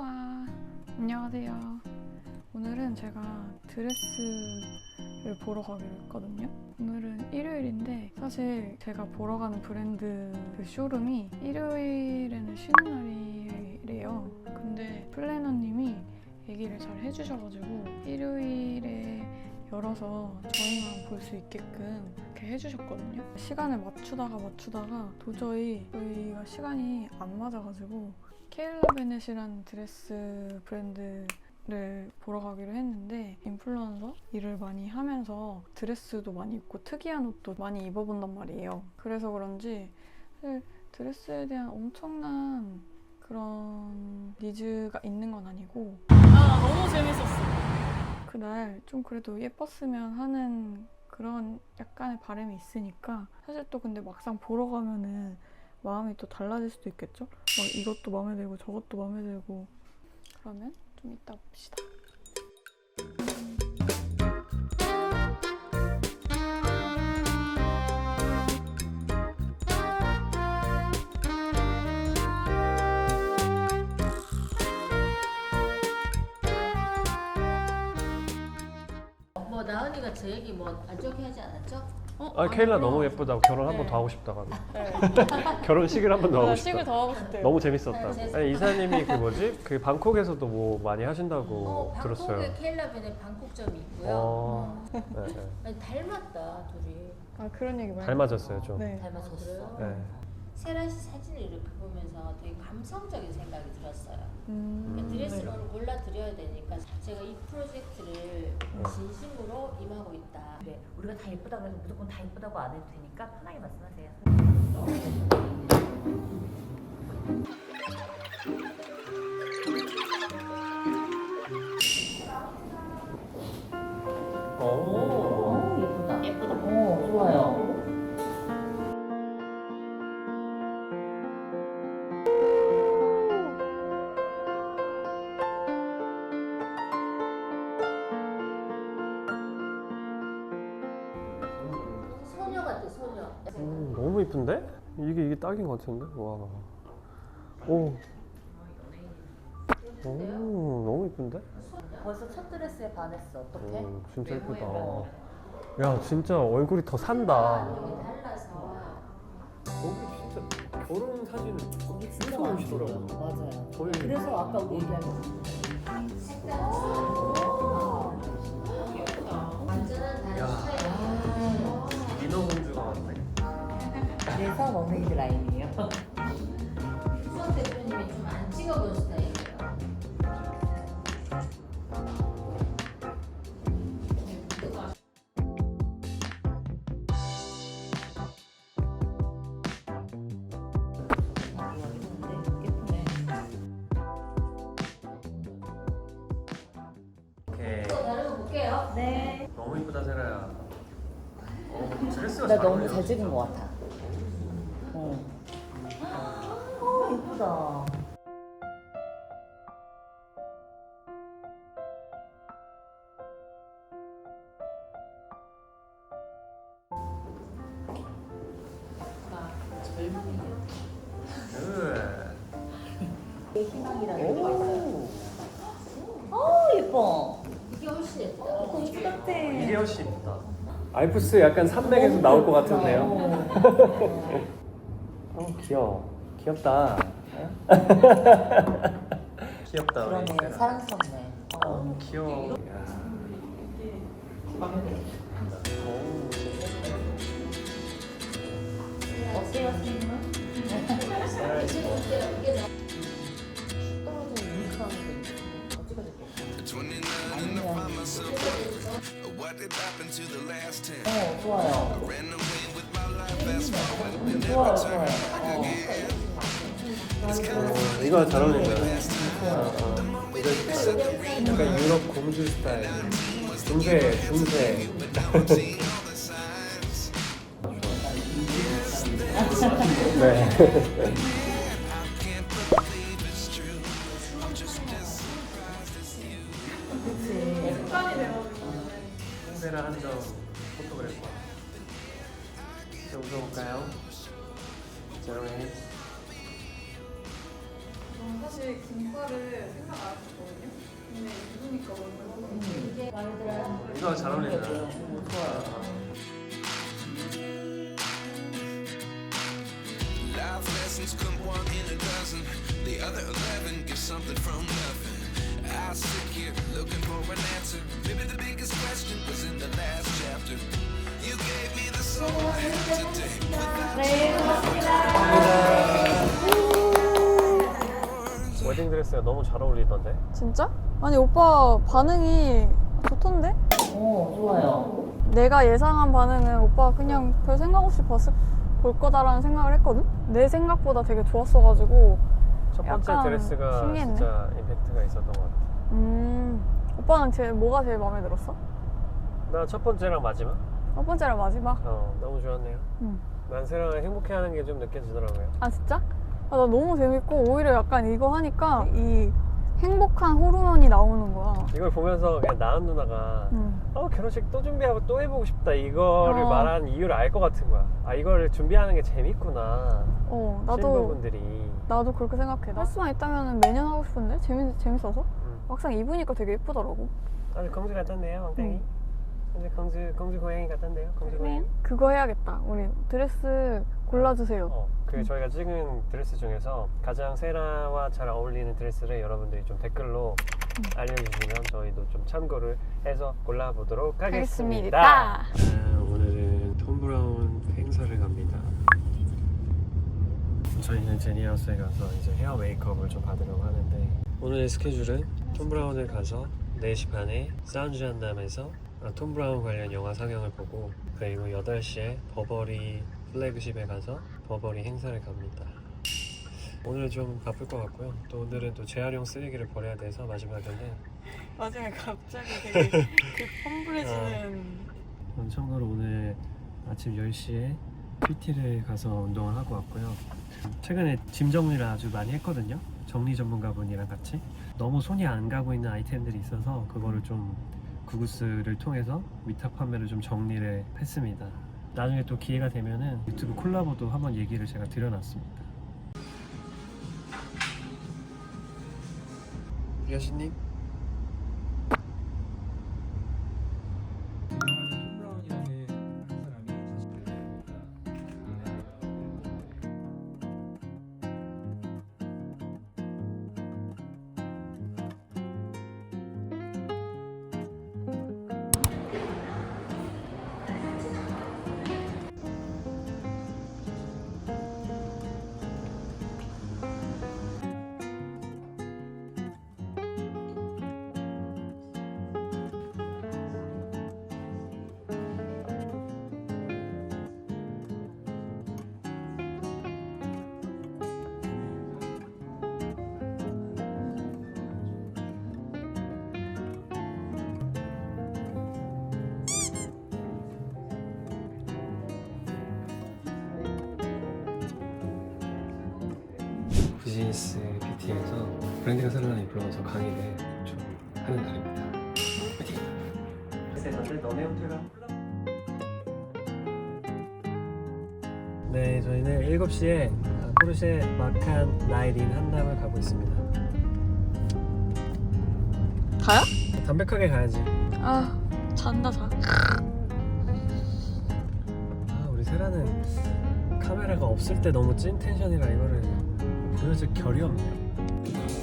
우와 안녕하세요. 오늘은 제가 드레스를 보러 가기로 했거든요. 오늘은 일요일인데 사실 제가 보러 가는 브랜드 그 쇼룸이 일요일에는 쉬는 날이래요. 근데 플래너님이 얘기를 잘 해주셔가지고 일요일에 열어서 저희만 볼 수 있게끔 이렇게 해주셨거든요. 시간을 맞추다가 맞추다가 도저히 저희가 시간이 안 맞아가지고 케일라 베넷이라는 드레스 브랜드를 보러 가기로 했는데 인플루언서 일을 많이 하면서 드레스도 많이 입고 특이한 옷도 많이 입어본단 말이에요. 그래서 그런지 사실 드레스에 대한 엄청난 그런 니즈가 있는 건 아니고 아 너무 재밌었어. 그날 좀 그래도 예뻤으면 하는 그런 약간의 바람이 있으니까 사실 또 근데 막상 보러 가면은 마음이 또 달라질 수도 있겠죠? 막 이것도 마음에 들고 저것도 마음에 들고 그러면 좀 이따 봅시다. 뭐 나은이가 제 얘기 뭐 안 좋게 하지 않았죠? 어? 아 케일라 너무 예쁘다고 결혼 한번 네. 더 하고 싶다고 네. 결혼식을 한 번 더 하고 아, 싶다 식을 더 하고 싶대요. 너무 재밌었다 네. 아니 이사님이 그 뭐지 그 방콕에서도 뭐 많이 하신다고 어, 방콕에 들었어요 케일라벤에 방콕점이 있고요. 어. 어. 네, 네. 아니, 닮았다 둘이. 아 그런 얘기 많이 닮아졌어요 좀 네. 닮았었어요. 네. 세라 씨 사진을 이렇게 보면서 되게 감성적인 생각이 들었어요. 음, 그러니까 드레스를 네. 오늘 골라 드려야 되니까 제가 이 프로젝트를 진심으로 임하고 있다. 네, 우리가 다 예쁘다고 해서 무조건 다 예쁘다고 안 해도 되니까 편하게 말씀하세요. 이쁜데? 이게 이게 딱인 것 같은데? 와. 오. 오, 너무 이쁜데? 벌써 첫 드레스에 반했어. 어떡해? 오, 진짜 이쁘다. 야, 진짜 얼굴이 더 산다. 여기 달라서 거기 진짜 결혼 사진은 거기 진짜 많이. 맞아요. 거의 그래서 아까 우리 얘기한 거. 그래서 머메이드 라인이에요. 수석 대표님이 좀 안 찍어본 스타일이에요. 오케이. 또 다른 거 볼게요. 네. 너무 이쁘다 세라야. 어, 드레스가 나 잘 너무 어울려. 잘 찍은 것 같아. 어. 네. 희망이라는 게 있어요. 어, 예뻐. 이게 훨씬 예쁘다. 어, 똑같아. 이게 훨씬 이쁘다. 알프스 약간 산맥에서 나올 것 같은데요. 어 귀여워. 귀엽다. 귀엽다 우리 그러네, 세라. 사랑스럽네. 어. 어 귀여워. 야. 오. 어때요, 선생님은? 세라 지금 볼게요. 이게 나- 떨어져 유니크한 거 찍어줄게. 아니면 What did happen to the last ten? 어 좋아요. Ran away with my life, fast forward, 음, 좋아요 좋아요. 어. 이거 잘 어울린다. 어, 어. 이거 약간 유럽 공주 스타일. 중세 중세. 네. 습관이 돼가지고 한점 포토그래퍼. 자 웃어볼까요? 제로에 저는 사실 김과를 생각 안 했거든요. 근데 입으니까 너무 이게 마음에 들어요? 이거 잘 어울린다. Life lessons come one in a dozen. The other eleven get something from nothing. I sit here looking for an answer. Maybe the biggest question was in the last chapter. You gave me the soul I have today. Without you, I would 웨딩 드레스가 너무 잘 어울리던데. 진짜? 아니 오빠 반응이 좋던데? 오 좋아요. 내가 예상한 반응은 오빠 그냥 별 생각 없이 봤을 볼 거다라는 생각을 했거든? 내 생각보다 되게 좋았어가지고 첫 번째 약간 드레스가 신기했네. 진짜 임팩트가 있었던 것 같아. 음 오빠는 제일 뭐가 제일 마음에 들었어? 나 첫 번째랑 마지막? 첫 번째랑 마지막? 어 너무 좋았네요. 음. 난 세랑을 행복해하는 게 좀 느껴지더라고요. 아 진짜? 아, 나 너무 재밌고 오히려 약간 이거 하니까 이 행복한 호르몬이 나오는 거야 이걸 보면서 그냥 나은 누나가 음. 어 결혼식 또 준비하고 또 해보고 싶다 이거를 어. 말하는 이유를 알 것 같은 거야. 아 이걸 준비하는 게 재밌구나. 어 나도 신부분들이. 나도 그렇게 생각해 할 수만 있다면 매년 하고 싶은데 재밌, 재밌어서 음. 막상 입으니까 되게 예쁘더라고 아주 공주 같던데요, 왕땡이. 음. 근데 공주 공주 고양이 같던데요, 공주 고양이. 그거 해야겠다 우리 드레스 골라주세요 어, 그 음. 저희가 찍은 드레스 중에서 가장 세라와 잘 어울리는 드레스를 여러분들이 좀 댓글로 음. 알려주시면 저희도 좀 참고를 해서 골라보도록 하겠습니다. 하겠습니다. 아, 오늘은 톰 브라운 행사를 갑니다. 저희는 제니하우스에 가서 이제 헤어 메이크업을 좀 받으려고 하는데 오늘의 스케줄은 톰 브라운을 가서 4시 반에 사운드 한남에서 아, 톰 브라운 관련 영화 상영을 보고 그리고 8시에 버버리 플래그십에 가서 버버리 행사를 갑니다. 오늘 좀 바쁠 것 같고요. 또 오늘은 또 재활용 쓰레기를 버려야 돼서 마지막에는 마지막에 갑자기 되게 그 펌블해지는 음, 참고로 오늘 아침 10시에 PT를 가서 운동을 하고 왔고요. 최근에 짐 정리를 아주 많이 했거든요. 정리 전문가분이랑 같이. 너무 손이 안 가고 있는 아이템들이 있어서 그거를 좀 구구스를 통해서 위탁 판매를 좀 정리를 했습니다. 나중에 또 기회가 되면은 유튜브 콜라보도 한번 얘기를 제가 드려놨습니다. 여신님 비즈니스 PT에서 브랜드가 새로 나는 인플루언서 강의를 좀 하는 날입니다. 파이팅! 너네 호텔가 네, 저희는 7시에 포르쉐 마칸 라이딘 한남을 가고 있습니다. 가요? 담백하게 가야지. 아 잔다 자 아, 우리 세라는 카메라가 없을 때 너무 찐 텐션이라 이거를 도대체 결이 없네요.